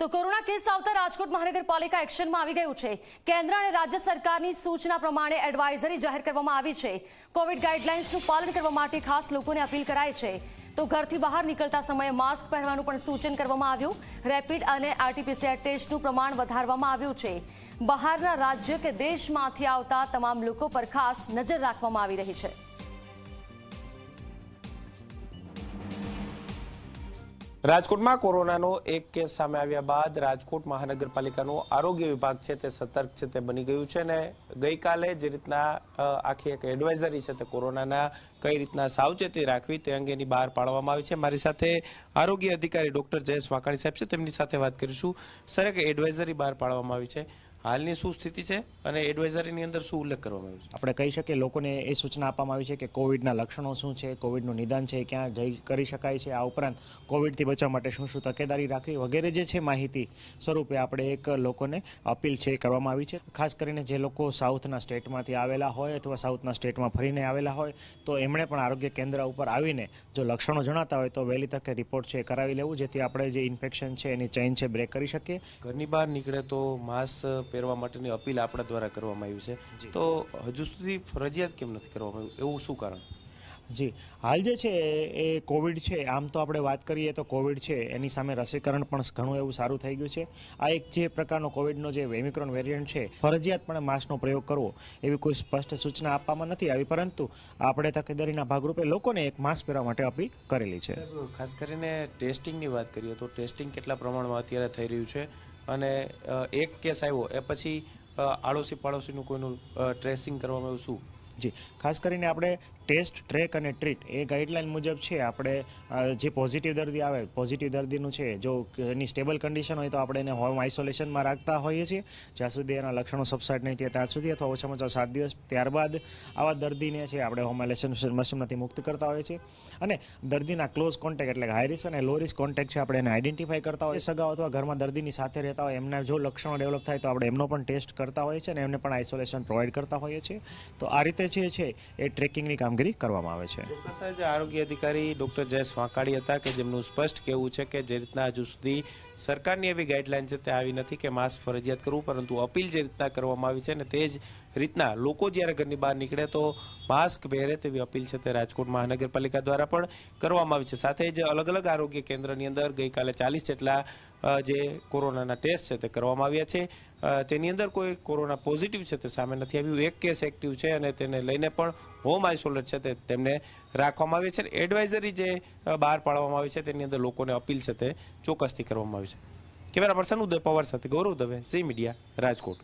તો corona case આવતા રાજકોટ મહાનગરપાલિકા એક્શનમાં આવી ગયું છે. કેન્દ્ર અને રાજ્ય સરકારની સૂચના પ્રમાણે એડવાઇઝરી જાહેર કરવામાં આવી છે. કોવિડ ગાઈડલાઇન્સનું પાલન કરવા માટે ખાસ લોકોને અપીલ કરાય છે. તો ઘરથી બહાર નીકળતા સમયે માસ્ક પહેરવાનું પણ સૂચન કરવામાં આવ્યું. રેપિડ અને આરટીપીસીઆર ટેસ્ટનું પ્રમાણ વધારવામાં આવ્યું છે. બહારના રાજ્ય કે દેશમાંથી આવતા તમામ લોકો પર ખાસ નજર રાખવામાં આવી રહી છે. રાજકોટમાં કોરોનાનો એક કેસ સામે આવ્યા બાદ રાજકોટ મહાનગરપાલિકાનું આરોગ્ય વિભાગ છે તે સતર્ક છે તે બની ગયું છે અને ગઈકાલે જે રીતના આખી એક એડવાઇઝરી છે તે કોરોનાના કઈ રીતના સાવચેતી રાખવી તે અંગેની બહાર પાડવામાં આવી છે. મારી સાથે આરોગ્ય અધિકારી ડોક્ટર જયેશ વાકાણી સાહેબ છે. તેમની સાથે વાત કરીશું. સર, એક એડવાઇઝરી બહાર પાડવામાં આવી છે. હાલની શું સ્થિતિ છે અને એડવાઇઝરીની અંદર શું ઉલ્લેખ કરવામાં આવ્યો છે? આપણે કહી શકીએ લોકોને એ સૂચના આપવામાં આવી છે કે કોવિડના લક્ષણો શું છે કોવિડનું નિદાન છે ક્યાં જઈ કરી શકાય છે આ ઉપરાંત કોવિડથી બચવા માટે શું શું તકેદારી રાખવી વગેરે જે છે માહિતી સ્વરૂપે આપણે એક લોકોને અપીલ છે કરવામાં આવી છે. ખાસ કરીને જે લોકો સાઉથના સ્ટેટમાંથી આવેલા હોય અથવા સાઉથના સ્ટેટમાં ફરીને આવેલા હોય તો એમણે પણ આરોગ્ય કેન્દ્ર ઉપર આવીને જો લક્ષણો જણાતા હોય તો વહેલી તકે રિપોર્ટ છે એ કરાવી લેવું જેથી આપણે જે ઇન્ફેક્શન છે એની ચેઇન છે બ્રેક કરી શકીએ. ઘરની બહાર નીકળે તો માસ્ક પહેરવા માટેની અપીલ આપણા દ્વારા કરવામાં આવી છે. તો હજુ સુધી ફરજિયાત કેમ નથી કરવામાં આવ્યું? એવું શું કારણ? જી. હાલ જે છે એ કોવિડ છે આમ તો આપણે વાત કરીએ તો કોવિડ છે એની સામે રસીકરણ પણ ઘણું એવું સારું થઈ ગયું છે. આ એક જે પ્રકારનો કોવિડનો જે વેમિક્રોન વેરિયન્ટ છે ફરજિયાતપણે માસ્કનો પ્રયોગ કરવો એવી કોઈ સ્પષ્ટ સૂચના આપવામાં નથી આવી પરંતુ આપણે તકેદારીના ભાગરૂપે લોકોને એક માસ્ક પહેરવા માટે અપીલ કરેલી છે. ખાસ કરીને ટેસ્ટિંગની વાત કરીએ તો ટેસ્ટિંગ કેટલા પ્રમાણમાં અત્યારે થઈ રહ્યું છે? અને એક કેસ આવ્યો એ પછી આડોશી પાડોશીનું કોઈનું ટ્રેસિંગ કરવામાં આવ્યું શું? જી. ખાસ કરીને આપણે ટેસ્ટ, ટ્રેક અને ટ્રીટ એ ગાઈડલાઈન મુજબ છે. આપણે જે પોઝિટિવ દર્દી આવે, પોઝિટિવ દર્દીનું છે, જો એની સ્ટેબલ કન્ડિશન હોય તો આપણે એને હોમ આઇસોલેશનમાં રાખતા હોઈએ છીએ. જ્યાં સુધી એના લક્ષણો સબસાઇડ નહીં થયા ત્યાં સુધી અથવા ઓછામાં ઓછા સાત દિવસ ત્યારબાદ આવા દર્દીને છે આપણે હોમ આઇસોલેશન મશીનમાંથી મુક્ત કરતા હોઈએ છીએ. અને દર્દીના ક્લોઝ કોન્ટેક્ટ એટલે હાઈ રિસ્ક અને લો રિસ્ક કોન્ટેક્ટ છે આપણે એને આઈડેન્ટિફાઈ કરતા હોય સગા અથવા ઘરમાં દર્દીની સાથે રહેતા હોય, એમના જો લક્ષણો ડેવલપ થાય તો આપણે એમનો પણ ટેસ્ટ કરતા હોઈએ છીએ અને એમને પણ આઇસોલેશન પ્રોવાઈડ કરતા હોઈએ છીએ. તો આ રીતે જે છે એ ટ્રેકિંગની કામગીરી કરવામાં આવે છે. ચોક્કસ જ આરોગ્ય અધિકારી ડોક્ટર જયેશ વાંકાડી હતા કે જેમનું સ્પષ્ટ કહેવું છે કે જે રીતના હજુ સુધી સરકારની એવી ગાઈડલાઈન છે તે આવી નથી કે માસ્ક ફરજિયાત કરવું, પરંતુ અપીલ જે રીતના કરવામાં આવી છે ને તે જ રીતના લોકો જ્યારે ઘરની બહાર નીકળે તો માસ્ક પહેરે તેવી અપીલ છે તે રાજકોટ મહાનગરપાલિકા દ્વારા પણ કરવામાં આવી છે. સાથે જ અલગ અલગ આરોગ્ય કેન્દ્રની અંદર ગઈકાલે ચાલીસ જેટલા જે કોરોનાના ટેસ્ટ છે તે કરવામાં આવ્યા છે. તેની અંદર કોઈ કોરોના પોઝિટિવ છે તે સામે નથી આવ્યું. એક કેસ એક્ટિવ છે અને તેને લઈને પણ હોમ આઇસોલેટ છે તે તેમને રાખવામાં આવી છે એડવાઇઝરી જે બહાર પાડવામાં આવી છે તેની અંદર લોકોને અપીલ છે તે ચોક્કસથી કરવામાં આવી છે. કેમેરા પર્સન ઉદય પવાર સાથે ગૌરવ દવે, ઝી મીડિયા, રાજકોટ.